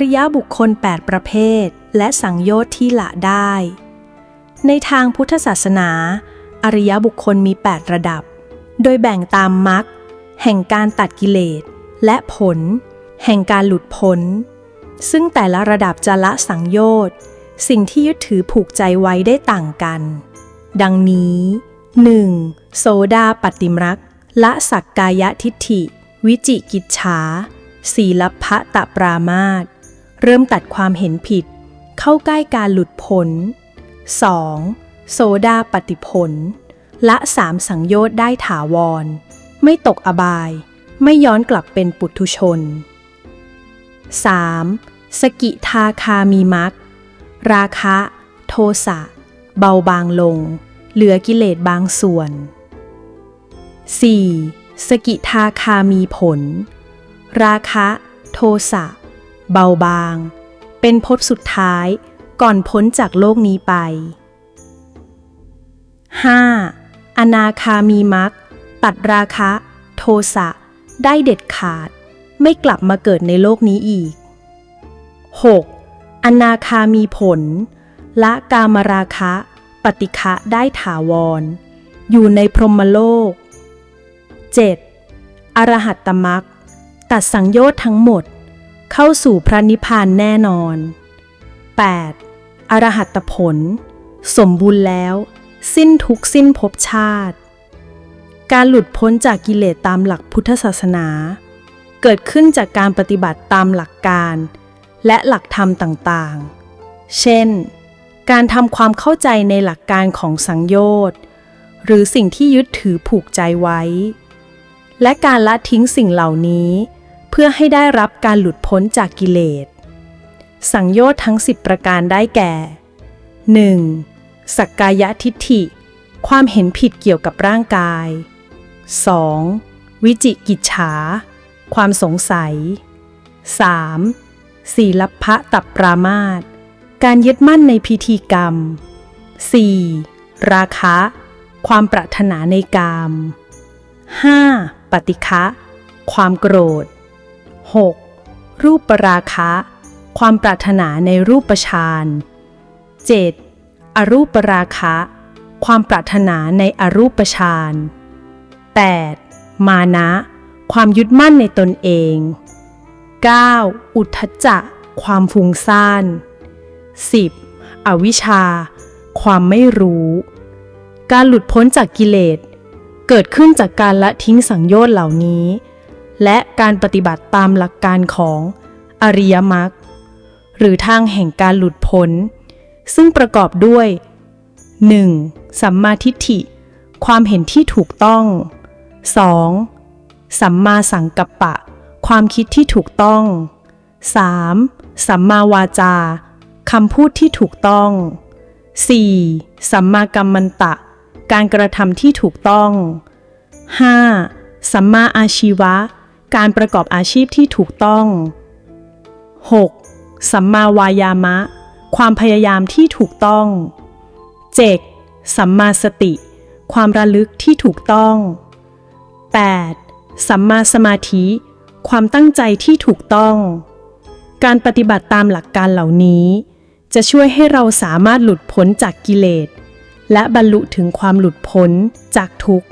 ริยบุคคล 8 ประเภท และสังโยชน์ที่ละได้ ในทางพุทธศาสนา อริยบุคคลมี 8 ระดับ โดยแบ่งตามมรรคแห่งการตัดกิเลส และผล แห่งการหลุดพ้น ซึ่งแต่ละระดับจะละสังโยชน์ สิ่งที่ยึดถือผูกใจไว้ได้ต่างกัน ดังนี้ 1. โสดาปฏิมรักละสักกายทิฏฐิ วิจิกิจฉาสีลพะตะปรามาต เริ่มตัดความเห็นผิด เข้าใกล้การหลุดพ้น 2. โสดาปฏิผล ละสามสังโยชน์ได้ถาวร ไม่ตกอบาย ไม่ย้อนกลับเป็นปุถุชน 3. สกิทาคามีมักราคะ โทสะ เบาบางลง เหลือกิเลสบางส่วน 4. สกิทาคามีผล ราคะ โทสะ เบาบาง เป็นพจน์สุดท้ายก่อนพ้นจากโลกนี้ไป 5. อนาคามีมักตัดราคะ โทสะ ได้เด็ดขาด ไม่กลับมาเกิดในโลกนี้อีก 6. อนาคามีผล ละกามราคะ ปฏิฆะได้ถาวร อยู่ในพรหมโลก 7. อรหัตตมักตัดสังโยชน์ทั้งหมด เข้าสู่พระนิพพานแน่นอน 8. อรหัตผล สมบูรณ์แล้ว สิ้นทุกสิ้นภพชาติ การหลุดพ้นจากกิเลสตามหลักพุทธศาสนา เกิดขึ้นจากการปฏิบัติตามหลักการ และหลักธรรมต่างๆ เช่น การทำความเข้าใจในหลักการของสังโยชน์ หรือสิ่งที่ยึดถือผูกใจไว้ และการละทิ้งสิ่งเหล่านี้ เพื่อให้ได้รับการหลุดพ้นจากกิเลส สังโยชน์ทั้ง 10 ประการได้แก่ 1. สักกายทิฏฐิ ความเห็นผิดเกี่ยวกับร่างกาย 2. วิจิกิจฉา ความสงสัย 3. สีลพะตับปรามาตการยึดมั่นในพิธีกรรม 4. ราคะ ความปรารถนาในกาม 5. ปฏิฆะความโกรธ 6. รูปปราคะ ความปรารถนาในรูปฌาน 7. อรูปราคะ ความปรารถนาในอรูปฌาน 8. มานะ ความยึดมั่นในตนเอง 9. อุทธจจะความฟุ้งซ่าน 10. อวิชชา ความไม่รู้ การหลุดพ้นจากกิเลส เกิดขึ้นจากการละทิ้งสังโยชน์เหล่านี้ และการปฏิบัติตามหลักการของอริยมรรคหรือทางแห่งการหลุดพ้น ซึ่งประกอบด้วย 1. สัมมาทิฏฐิ ความเห็นที่ถูกต้อง 2. สัมมาสังกัปปะ ความคิดที่ถูกต้อง 3. สัมมาวาจาคำพูดที่ถูกต้อง 4. สัมมากัมมันตะ การกระทำที่ถูกต้อง 5. สัมมาอาชีวะ การประกอบอาชีพที่ถูกต้อง 6. สัมมาวายามะ ความพยายามที่ถูกต้อง 7. สัมมาสติ ความระลึกที่ถูกต้อง 8. สัมมาสมาธิ ความตั้งใจที่ถูกต้อง การปฏิบัติตามหลักการเหล่านี้ จะช่วยให้เราสามารถหลุดพ้นจากกิเลส และบรรลุถึงความหลุดพ้นจากทุกข์